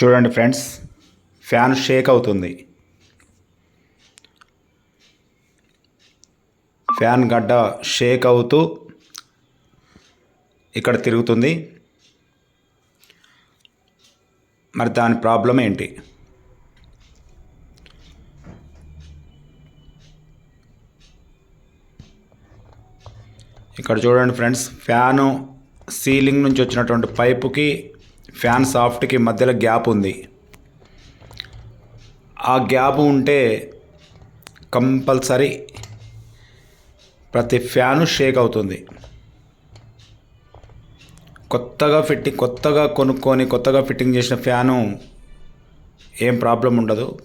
చూడండి friends fan Sheikh అవుతుంది. Fan గడ్డ షేక్ అవుతూ ఇక్కడ తిరుగుతుంది. మరి దాని ప్రాబ్లం ఏంటి? ఇక్కడ చూడండి ఫ్రెండ్స్ ఫ్యాను సీలింగ్ నుంచి వచ్చినటువంటి పైపుకి ఫ్యాన్ సాఫ్ట్కి మధ్యలో గ్యాప్ ఉంది. ఆ గ్యాప్ ఉంటే కంపల్సరీ ప్రతి ఫ్యాను షేక్ అవుతుంది. కొత్తగా ఫిట్టింగ్ కొత్తగా కొనుక్కొని కొత్తగా ఫిట్టింగ్ చేసిన ఫ్యాను ఏం ప్రాబ్లం ఉండదు.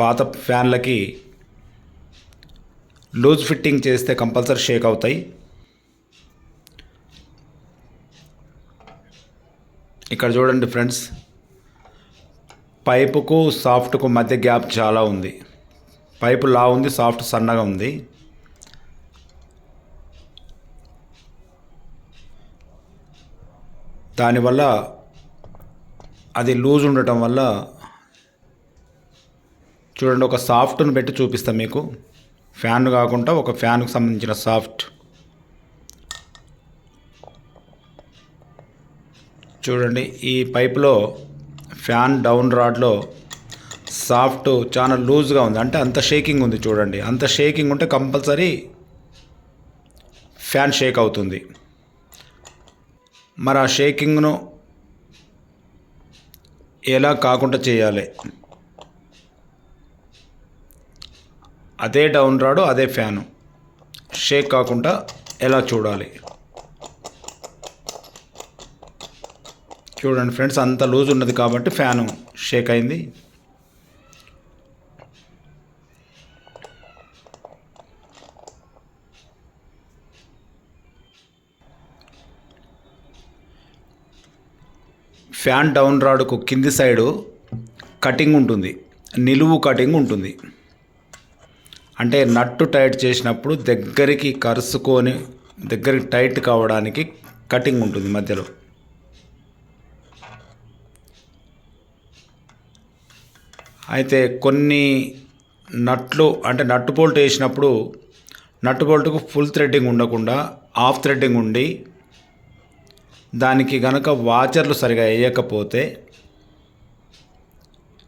పాత ఫ్యాన్లకి లూజ్ ఫిట్టింగ్ చేస్తే కంపల్సరీ షేక్ అవుతాయి. ఇక్కడ చూడండి ఫ్రెండ్స్. పైపుకు సాఫ్ట్కు మధ్య గ్యాప్ చాలా ఉంది. పైపు లా ఉంది సాఫ్ట్ సన్నగా ఉంది. దానివల్ల అది లూజ్ ఉండటం వల్ల చూడండి ఒక సాఫ్ట్ను పెట్టి చూపిస్తాం మీకు. ఫ్యాన్ కాకుండా ఒక ఫ్యాన్కు సంబంధించిన సాఫ్ట్. చూడండి ఈ పైప్లో ఫ్యాన్ డౌన్ రాడ్లో సాఫ్ట్ చాలా లూజ్గా ఉంది. అంటే అంత షేకింగ్ ఉంది చూడండి. అంత షేకింగ్ ఉంటే కంపల్సరీ ఫ్యాన్ షేక్ అవుతుంది. మరి ఆ షేకింగ్ను ఎలా కాకుండా చేయాలి? అదే డౌన్ రాడు అదే ఫ్యాను. షేక్ కాకుండా ఎలా చూడాలి? చూడండి ఫ్రెండ్స్ అంత లూజ్ ఉన్నది కాబట్టి ఫ్యాను షేక్ అయింది. ఫ్యాన్ డౌన్ రాడ్కు కింది సైడు కటింగ్ ఉంటుంది నిలువు కటింగ్ ఉంటుంది. అంటే నట్టు టైట్ చేసినప్పుడు దగ్గరికి కరుసుకొని దగ్గరికి టైట్ కావడానికి కటింగ్ ఉంటుంది మధ్యలో. అయితే కొన్ని నట్లు అంటే నట్టు బోల్ట్ వేసినప్పుడు నట్టు బోల్ట్కు ఫుల్ థ్రెడ్డింగ్ ఉండకుండా హాఫ్ థ్రెడ్డింగ్ ఉండి దానికి గనక వాచర్లు సరిగా వేయకపోతే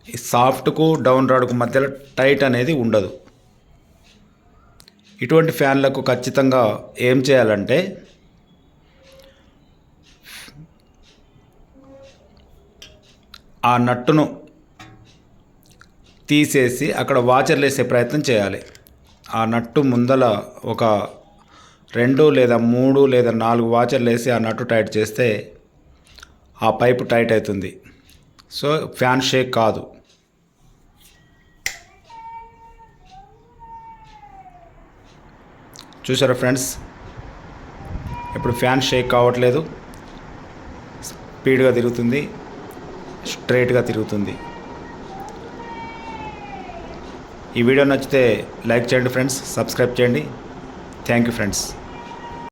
ఈ సాఫ్ట్కు డౌన్ రాడ్కు మధ్యలో టైట్ అనేది ఉండదు. ఇటువంటి ఫ్యాన్లకు ఖచ్చితంగా ఏం చేయాలంటే ఆ నట్టును తీసేసి అక్కడ వాచర్లు వేసే ప్రయత్నం చేయాలి. ఆ నట్టు ముందల ఒక రెండు లేదా మూడు లేదా నాలుగు వాచర్లు వేసి ఆ నట్టు టైట్ చేస్తే ఆ పైపు టైట్ అవుతుంది. సో ఫ్యాన్ షేక్ కాదు. చూసారా ఫ్రెండ్స్? ఇప్పుడు ఫ్యాన్ షేక్ కావట్లేదు. స్పీడ్గా తిరుగుతుంది. స్ట్రైట్గా తిరుగుతుంది. ఈ వీడియో నచ్చితే లైక్ చేయండి ఫ్రెండ్స్ సబ్స్క్రైబ్ చేయండి. Thank you friends